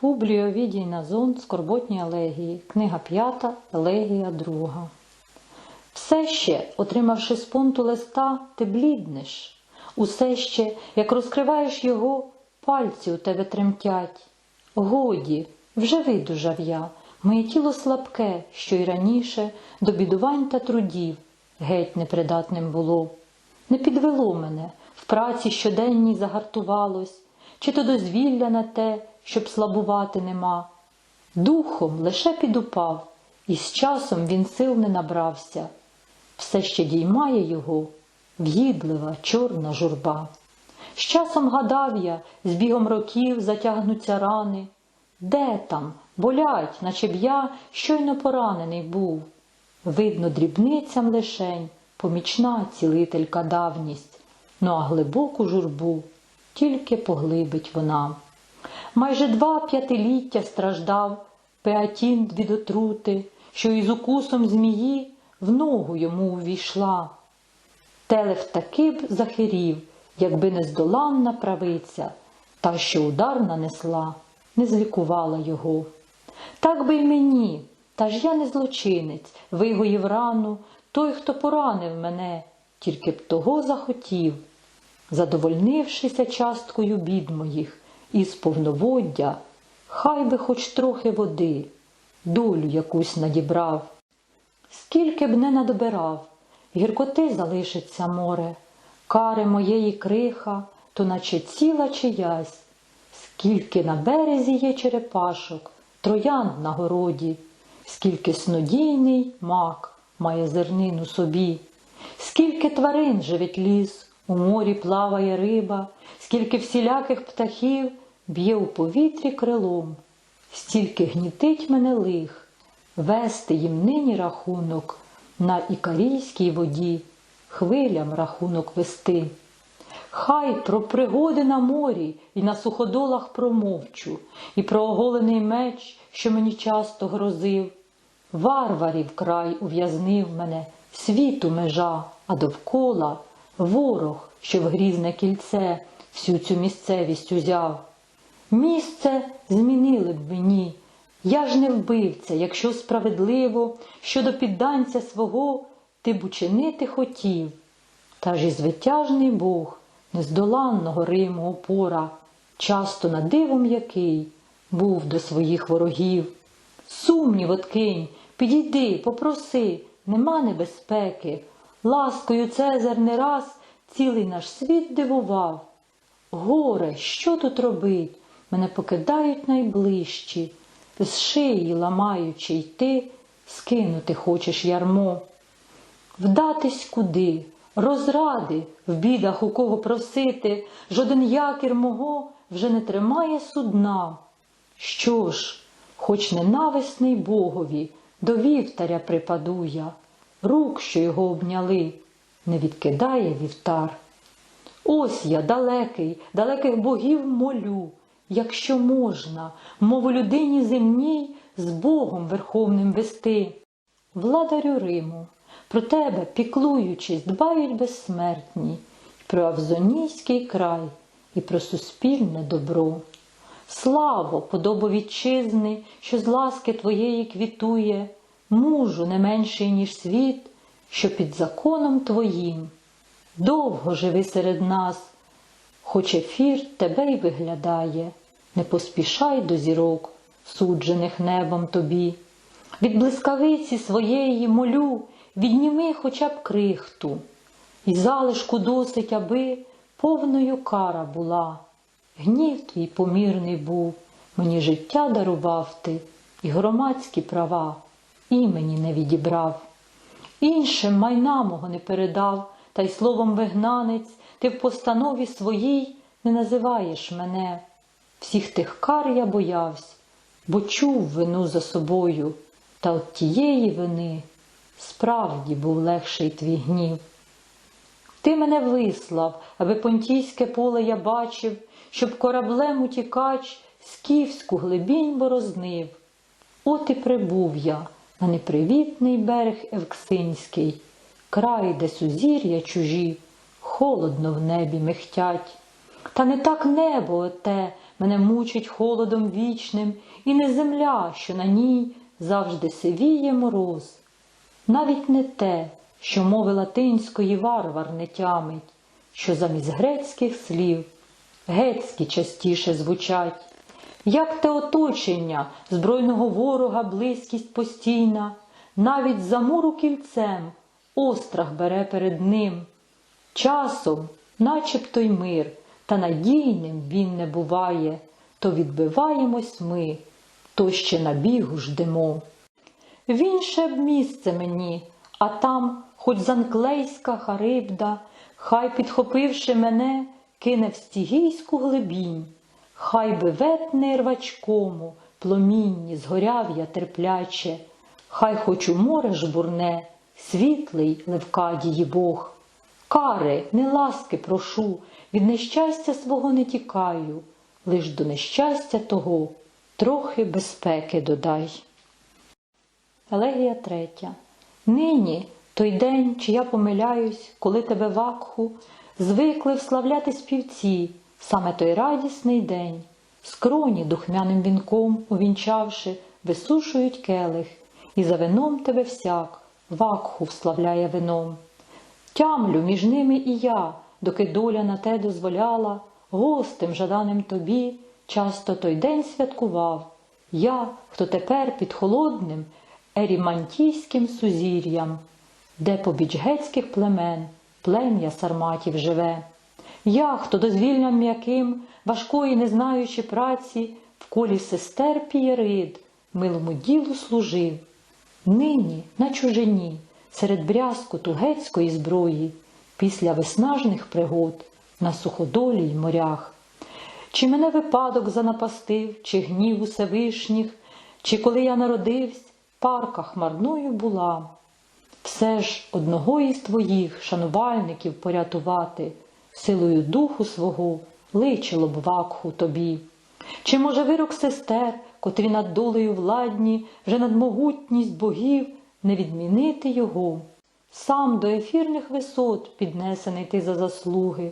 Публій Овідій Назон Скорботні елегії, книга 5, елегія 2. Все ще, отримавши з пункту листа, ти бліднеш. Усе ще, як розкриваєш його, пальці у тебе тремтять. Годі, вже видужав я, моє тіло слабке, що й раніше до бідувань та трудів геть непридатним було. Не підвело мене, в праці щоденній загартувалось, чи то дозвілля на те, щоб слабувати нема. Духом лише підупав, і з часом він сил не набрався. Все ще діймає його в'їдлива чорна журба. З часом гадав я, з бігом років затягнуться рани. Де там, болять, наче б я щойно поранений був. Видно, дрібницям лишень, помічна цілителька давність, ну а глибоку журбу тільки поглибить вона. Майже два п'ятиліття страждав Пеатін від отрути, що із укусом змії в ногу йому увійшла. Телеф таки б захирів, якби нездоланна правиця, та, що удар нанесла, не злікувала його. Так би й мені, та ж я не злочинець, вигоїв рану, той, хто поранив мене, тільки б того захотів, задовольнившися часткою бід моїх, із повноводдя, хай би хоч трохи води, долю якусь надібрав. Скільки б не надобирав, гіркоти залишиться море, кари моєї криха, то наче ціла чиясь, скільки на березі є черепашок, троян на городі, скільки снодійний мак має зернину собі, скільки тварин живить ліс, у морі плаває риба, скільки всіляких птахів б'є у повітрі крилом, стільки гнітить мене лих, вести їм нині рахунок на ікарійській воді, хвилям рахунок вести. Хай про пригоди на морі і на суходолах промовчу, і про оголений меч, що мені часто грозив. Варварів край ув'язнив мене, світу межа, а довкола ворог, що в грізне кільце всю цю місцевість узяв. Місце змінили б мені, я ж не вбивця, якщо справедливо, щодо підданця свого ти б учинити хотів. Та ж і звитяжний Бог нездоланного Риму опора, часто на дивом який був до своїх ворогів. Сумнів откинь, підійди, попроси, нема небезпеки. Ласкою Цезар не раз цілий наш світ дивував. Горе, що тут робить? Мене покидають найближчі, з шиї ламаючи йти, скинути хочеш ярмо. Вдатись куди, розради, в бідах у кого просити, жоден якір мого вже не тримає судна. Що ж, хоч ненависний Богові, до вівтаря припаду я, рук, що його обняли, не відкидає вівтар. Ось я далекий, далеких богів молю, якщо можна, мову людині земній з Богом Верховним вести. Владарю Риму, про тебе, піклуючись, дбають безсмертні, про Авзонійський край і про суспільне добро. Славо, подобо вітчизни, що з ласки твоєї квітує, мужу не менший, ніж світ, що під законом твоїм. Довго живи серед нас, хоч ефір тебе й виглядає, не поспішай до зірок, суджених небом тобі. Від блискавиці своєї молю, відніми хоча б крихту, і залишку досить, аби повною кара була. Гнів твій помірний був, мені життя дарував ти, і громадські права імені не відібрав. Іншим майна мого не передав, та й словом вигнанець, ти в постанові своїй не називаєш мене. Всіх тих кар я боявсь, бо чув вину за собою, та от тієї вини справді був легший твій гнів. Ти мене вислав, аби понтійське поле я бачив, щоб кораблем утікач скіфську глибінь борознив. От і прибув я на непривітний берег Евксинський, край, де сузір'я чужі, холодно в небі михтять. Та не так небо оте мене мучить холодом вічним, і не земля, що на ній завжди сивіє мороз. Навіть не те, що мови латинської варвар не тямить, що замість грецьких слів гецькі частіше звучать. Як те оточення збройного ворога близькість постійна, навіть за муру кільцем острах бере перед ним. Часом, начебто й мир, та надійним він не буває, то відбиваємось ми, то ще на бігу ждемо. Він ще б місце мені, а там, хоч занклейська харибда, хай, підхопивши мене, кине в стігійську глибінь, хай би ветне рвачкому, пломінні згоряв я терпляче, хай хоч у море жбурне, світлий Левкадії Бог. Кари, не ласки прошу, від нещастя свого не тікаю, лиш до нещастя того трохи безпеки додай. Елегія третя. Нині той день, чи я помиляюсь, коли тебе вакху, звикли вславляти співці, саме той радісний день, скроні духмяним вінком увінчавши, висушують келих, і за вином тебе всяк, вакху вславляє вином. Тямлю між ними і я, доки доля на те дозволяла, гостем жаданим тобі часто той день святкував. Я, хто тепер під холодним ерімантійським сузір'ям, де побіч гецьких племен плем'я сарматів живе. Я, хто дозвільням м'яким, важкої, не знаючи праці, в колі сестер пієрид, милому ділу служив. Нині на чужині, серед брязкоту гецької зброї, після виснажних пригод на суходолі й морях. Чи мене випадок занапастив, чи гнів Усевишніх, чи коли я народився, парка хмарною була. Все ж одного із твоїх шанувальників порятувати, силою духу свого личило б вакху тобі. Чи, може, вирок сестер, котрі над долею владні, вже над могутність богів не відмінити його? Сам до ефірних висот піднесений ти за заслуги,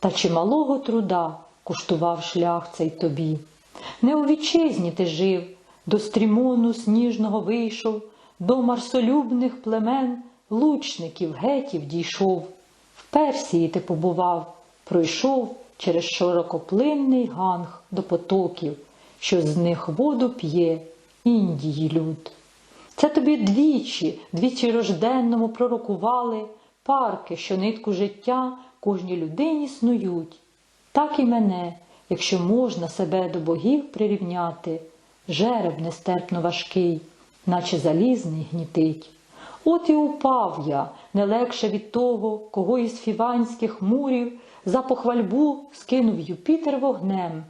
та чималого труда куштував шлях цей тобі. Не у вітчизні ти жив, до стрімону сніжного вийшов, до марсолюбних племен лучників гетів дійшов. Персії ти побував, пройшов через широкоплинний ганг до потоків, що з них воду п'є Індії люд. Це тобі двічі, двічі рожденному пророкували парки, що нитку життя кожній людині снують. Так і мене, якщо можна себе до богів прирівняти, жереб нестерпно важкий, наче залізний гнітить. От і упав я не легше від того, кого із фіванських мурів за похвальбу скинув Юпітер вогнем.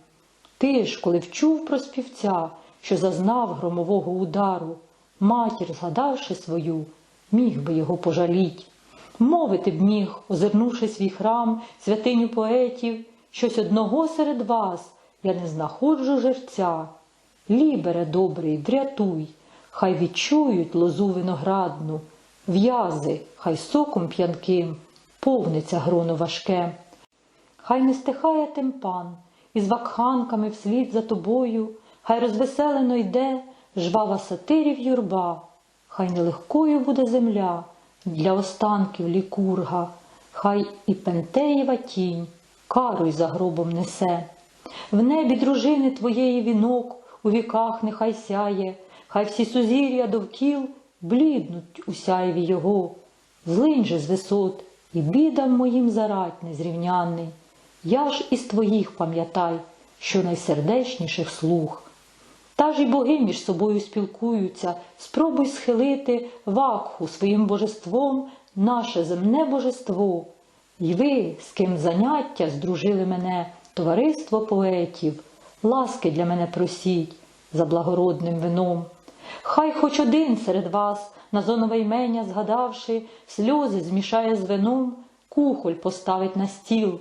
Ти ж, коли вчув про співця, що зазнав громового удару, матір, згадавши свою, міг би його пожаліть. Мовити б міг, озирнувши свій храм, святиню поетів, щось одного серед вас я не знаходжу жерця. Лібере добрий, врятуй, хай відчують лозу виноградну, в'язи, хай соком п'янким. Повниться гроно важке. Хай не стихає тимпан, із вакханками вслід за тобою, хай розвеселено йде жвава сатирів юрба, хай нелегкою буде земля для останків лікурга, хай і пентеєва тінь кару й за гробом несе. В небі дружини твоєї вінок у віках нехай сяє, хай всі сузір'я довкіл бліднуть у сяйві його. Злинь же з висот і бідам моїм зарать незрівнянний. Я ж із твоїх пам'ятай, що найсердечніших слух. Та ж і боги між собою спілкуються, спробуй схилити вакху своїм божеством наше земне божество. І ви, з ким заняття здружили мене, товариство поетів, ласки для мене просіть за благородним вином. Хай хоч один серед вас, на зонове ймення згадавши, сльози змішає з вином, кухоль поставить на стіл,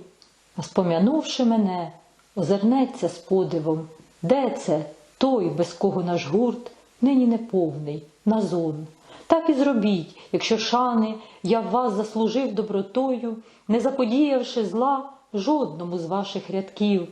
а спом'янувши мене, озирнеться з подивом. Де це той, без кого наш гурт нині неповний, назон? Так і зробіть, якщо шани я вас заслужив добротою, не заподіявши зла жодному з ваших рядків.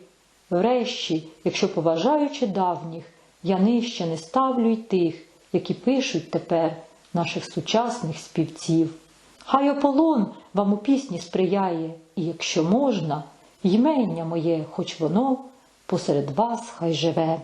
Врешті, якщо поважаючи давніх, я нижче не ставлю й тих, які пишуть тепер наших сучасних співців. Хай ополон вам у пісні сприяє, і якщо можна, ймення моє, хоч воно посеред вас хай живе.